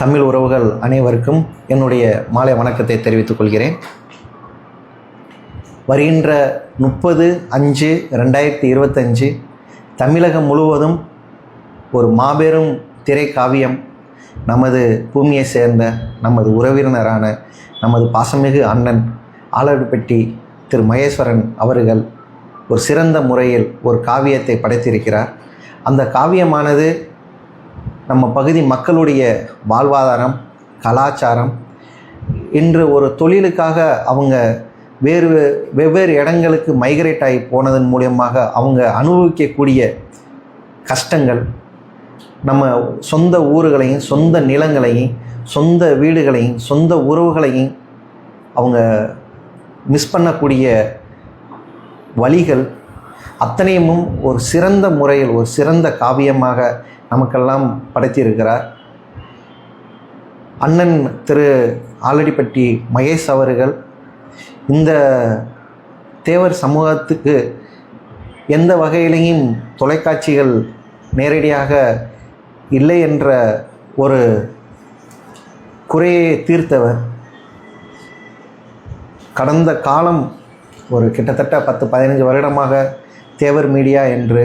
தமிழ் உறவுகள் அனைவருக்கும் என்னுடைய மாலை வணக்கத்தை தெரிவித்துக் கொள்கிறேன். வருகின்ற முப்பது அஞ்சு ரெண்டாயிரத்தி இருபத்தஞ்சு தமிழகம் முழுவதும் ஒரு மாபெரும் திரைக்காவியம். நமது பூமியை சேர்ந்த நமது உறவினரான நமது பாசமிகு அண்ணன் ஆலடுப்பட்டி திரு மகேஸ்வரன் அவர்கள் ஒரு சிறந்த முறையில் ஒரு காவியத்தை படைத்திருக்கிறார். அந்த காவியமானது நம்ம பகுதி மக்களுடைய வாழ்வாதாரம் கலாச்சாரம் இன்று ஒரு தொழிலுக்காக அவங்க வேறு வெவ்வேறு இடங்களுக்கு மைக்ரேட் ஆகி போனதன் மூலியமாக அவங்க அனுபவிக்கக்கூடிய கஷ்டங்கள் நம்ம சொந்த ஊர்களையும் சொந்த நிலங்களையும் சொந்த வீடுகளையும் சொந்த உறவுகளையும் அவங்க மிஸ் பண்ணக்கூடிய வழிகள் அத்தனையும் ஒரு சிறந்த முறையில் ஒரு சிறந்த காவியமாக நமக்கெல்லாம் படைத்திருக்கிறார். அண்ணன் திரு ஆலடிப்பட்டி மகேஷ் அவர்கள் இந்த தேவர் சமூகத்துக்கு எந்த வகையிலையும் தொலைக்காட்சிகள் நேரடியாக இல்லை என்ற ஒரு குறையை தீர்த்தவர். கடந்த காலம் ஒரு கிட்டத்தட்ட பத்து பதினஞ்சு வருடமாக தேவர் மீடியா என்று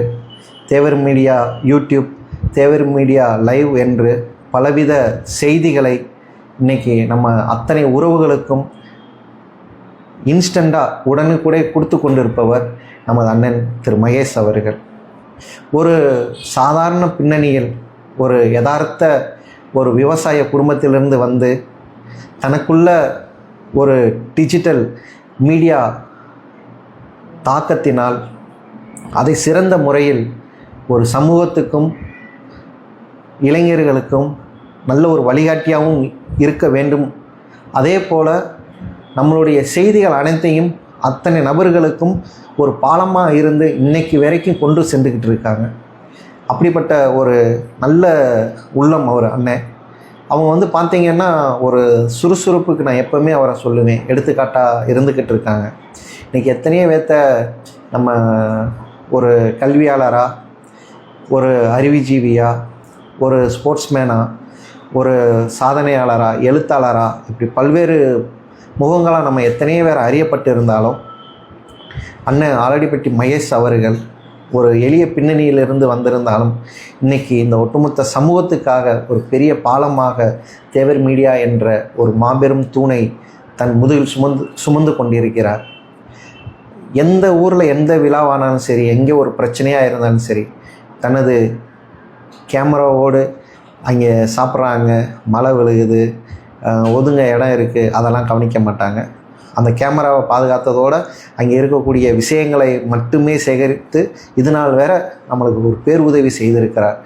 Thevar media YouTube Thevar media live என்று பலவித செய்திகளை இன்னைக்கு நம்ம அத்தனை உறவுகளுக்கும் இன்ஸ்டண்ட்டாக உடனுக்குடே கொடுத்து கொண்டிருப்பவர் நமது அண்ணன் திரு மகேஷ் அவர்கள். ஒரு சாதாரண பின்னணியில் ஒரு யதார்த்த ஒரு விவசாய குடும்பத்திலிருந்து வந்து தனக்குள்ள ஒரு டிஜிட்டல் மீடியா தாக்கத்தினால் அதை சிறந்த முறையில் ஒரு சமூகத்துக்கும் இளைஞர்களுக்கும் நல்ல ஒரு வழிகாட்டியாகவும் இருக்க வேண்டும். அதே போல் நம்மளுடைய செய்திகள் அனைத்தையும் அத்தனை நபர்களுக்கும் ஒரு பாலமாக இருந்து இன்னைக்கு வரைக்கும் கொண்டு சென்றுக்கிட்டு இருக்காங்க. அப்படிப்பட்ட ஒரு நல்ல உள்ளம் அவர் அண்ணன் அவங்க வந்து பார்த்தீங்கன்னா ஒரு சுறுசுறுப்புக்கு நான் எப்போவுமே அவரை சொல்லுவேன். எடுத்துக்காட்டாக இருந்துக்கிட்டு இருக்காங்க. இன்றைக்கி எத்தனையோ பேர்த்த நம்ம ஒரு கல்வியாளராக ஒரு அறிவிஜீவியாக ஒரு ஸ்போர்ட்ஸ்மேனாக ஒரு சாதனையாளராக எழுத்தாளராக இப்படி பல்வேறு முகங்களாக நம்ம எத்தனையோ பேர் அறியப்பட்டு இருந்தாலும் அண்ணன் ஆலடிப்பட்டி மகேஷ் அவர்கள் ஒரு எளிய பின்னணியிலிருந்து வந்திருந்தாலும் இன்னைக்கு இந்த ஒட்டுமொத்த சமூகத்துக்காக ஒரு பெரிய பாலமாக தேவர் மீடியா என்ற ஒரு மாபெரும் தூணை தன் முதுகில் சுமந்து சுமந்து கொண்டிருக்கிறார். எந்த ஊரில் எந்த விழாவானாலும் சரி எங்கே ஒரு பிரச்சனையாக இருந்தாலும் சரி தனது கேமராவோடு அங்கே சாப்பிட்றாங்க மழை விழுகுது ஒதுங்க இடம் இருக்குது அதெல்லாம் கவனிக்க மாட்டாங்க. அந்த கேமராவை பாதுகாத்ததோடு அங்கே இருக்கக்கூடிய விஷயங்களை மட்டுமே சேகரித்து இது நாள் வேற நம்மளுக்கு ஒரு பேருதவி செய்திருக்கிறார்.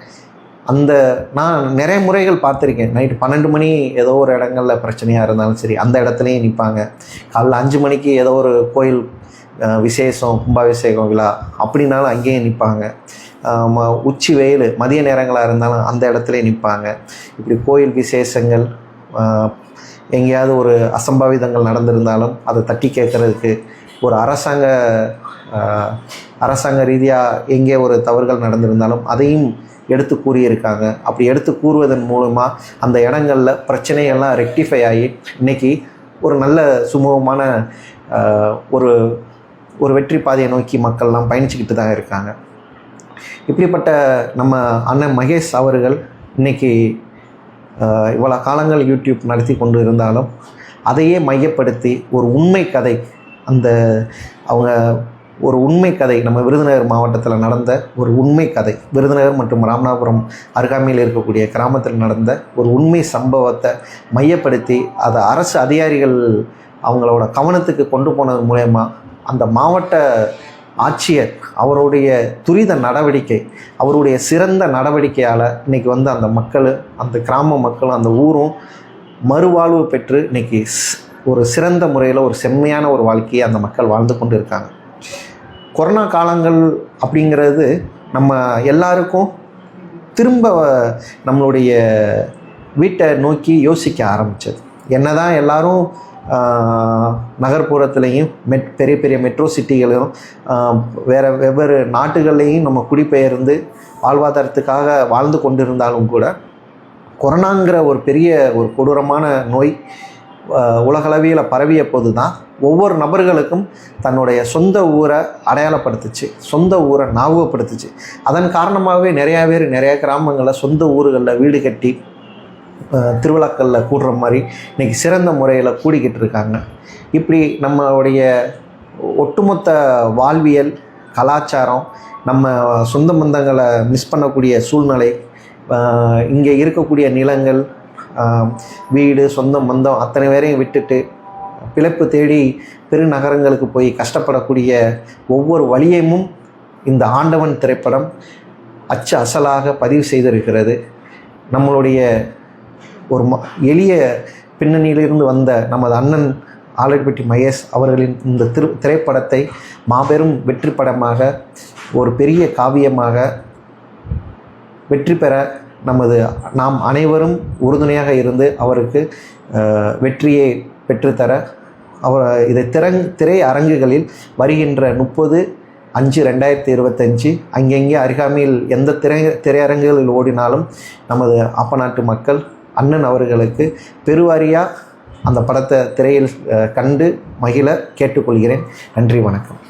அந்த நான் நிறைய முறைகள் பார்த்துருக்கேன். நைட்டு பன்னெண்டு மணி ஏதோ ஒரு இடங்களில் பிரச்சனையாக இருந்தாலும் சரி அந்த இடத்துலையும் நிற்பாங்க காலைல அஞ்சு மணிக்கு ஏதோ ஒரு கோயில் விசேஷம் கும்பாபிஷேகம் விழா அப்படின்னாலும் அங்கேயே நிற்பாங்க. உச்சி வெயில் மதிய நேரங்களாக இருந்தாலும் அந்த இடத்துல நிற்பாங்க. இப்படி கோயில் விசேஷங்கள் எங்கேயாவது ஒரு அசம்பாவிதங்கள் நடந்திருந்தாலும் அதை தட்டி கேட்குறதுக்கு ஒரு அரசாங்க அரசாங்க ரீதியாக எங்கே ஒரு தவறுகள் நடந்திருந்தாலும் அதையும் எடுத்து கூறியிருக்காங்க. அப்படி எடுத்து கூறுவதன் மூலமாக அந்த இடங்களில் பிரச்சனையெல்லாம் ரெக்டிஃபை ஆகி இன்னைக்கு ஒரு நல்ல சுமூகமான ஒரு ஒரு வெற்றி பாதையை நோக்கி மக்கள்லாம் பயணிச்சுக்கிட்டு தான் இருக்காங்க. இப்படிப்பட்ட நம்ம அண்ணன் மகேஷ் அவர்கள் இன்னைக்கு இவ்வளோ காலங்கள் யூடியூப் நடத்தி கொண்டு இருந்தாலும் அதையே மையப்படுத்தி ஒரு உண்மை கதை அந்த அவங்க ஒரு உண்மை கதை நம்ம விருதுநகர் மாவட்டத்தில் நடந்த ஒரு உண்மை கதை விருதுநகர் மற்றும் ராமநாதபுரம் அருகாமையில் இருக்கக்கூடிய கிராமத்தில் நடந்த ஒரு உண்மை சம்பவத்தை மையப்படுத்தி அதை அரசு அதிகாரிகள் அவங்களோட கவனத்துக்கு கொண்டு போனது மூலயமா அந்த மாவட்ட ஆட்சியர் அவருடைய துரித நடவடிக்கை அவருடைய சிறந்த நடவடிக்கையால் இன்றைக்கி வந்து அந்த மக்கள் அந்த கிராம மக்களும் அந்த ஊரும் மறுவாழ்வு பெற்று இன்னைக்கு ஒரு சிறந்த முறையில் ஒரு செம்மையான ஒரு வாழ்க்கையை அந்த மக்கள் வாழ்ந்து கொண்டு இருக்காங்க கொரோனா காலங்கள் அப்படிங்கிறது நம்ம எல்லாருக்கும் திரும்ப நம்மளுடைய வீட்டை நோக்கி யோசிக்க ஆரம்பித்தது என்ன என்னதான் எல்லாரும் நகர்ப்புறத்துலேயும் மெட் பெரிய பெரிய மெட்ரோ சிட்டிகளிலும் வேறு வெவ்வேறு நாட்டுகள்லேயும் நம்ம குடிபெயர்ந்து வாழ்வாதாரத்துக்காக வாழ்ந்து கொண்டிருந்தாலும் கூட கொரோனாங்கிற ஒரு பெரிய ஒரு கொடூரமான நோய் உலகளவியில் பரவிய போது தான் ஒவ்வொரு நபர்களுக்கும் தன்னுடைய சொந்த ஊரை அடையாளப்படுத்துச்சு சொந்த ஊரை ஞாபகப்படுத்துச்சு. அதன் காரணமாகவே நிறையா பேர் நிறையா கிராமங்களில் சொந்த ஊர்களில் வீடு கட்டி திருவிழாக்களில் கூடுற மாதிரி இன்றைக்கி சிறந்த முறையில் கூடிக்கிட்டு இருக்காங்க. இப்படி நம்மளுடைய ஒட்டுமொத்த வாழ்வியல் கலாச்சாரம் நம்ம சொந்த பந்தங்களை மிஸ் பண்ணக்கூடிய சூழ்நிலை இங்கே இருக்கக்கூடிய நிலங்கள் வீடு சொந்த பந்தம் அத்தனை பேரையும் விட்டுட்டு பிழைப்பு தேடி பெருநகரங்களுக்கு போய் கஷ்டப்படக்கூடிய ஒவ்வொரு வழியையும் இந்த ஆண்டவன் திரைப்படம் அச்சு அசலாக பதிவு செய்திருக்கிறது. நம்மளுடைய ஒரு ம எளிய பின்னணியிலிருந்து வந்த நமது அண்ணன் ஆலர்பட்டி மகேஷ் அவர்களின் இந்த திரு திரைப்படத்தை மாபெரும் வெற்றி படமாக ஒரு பெரிய காவியமாக வெற்றி பெற நமது நாம் அனைவரும் உறுதுணையாக இருந்து அவருக்கு வெற்றியை பெற்றுத்தர அவர் இதை திறங் திரை அரங்குகளில் வருகின்ற முப்பது அஞ்சு ரெண்டாயிரத்தி இருபத்தஞ்சு அங்கங்கே அருகாமையில் எந்த திரை திரையரங்குகளில் ஓடினாலும் நமது அப்பநாட்டு மக்கள் அண்ணன் அவர்களுக்கு பெருவாரியாக அந்த படத்தை திரையில் கண்டு மகிழ கேட்டுக்கொள்கிறேன். நன்றி வணக்கம்.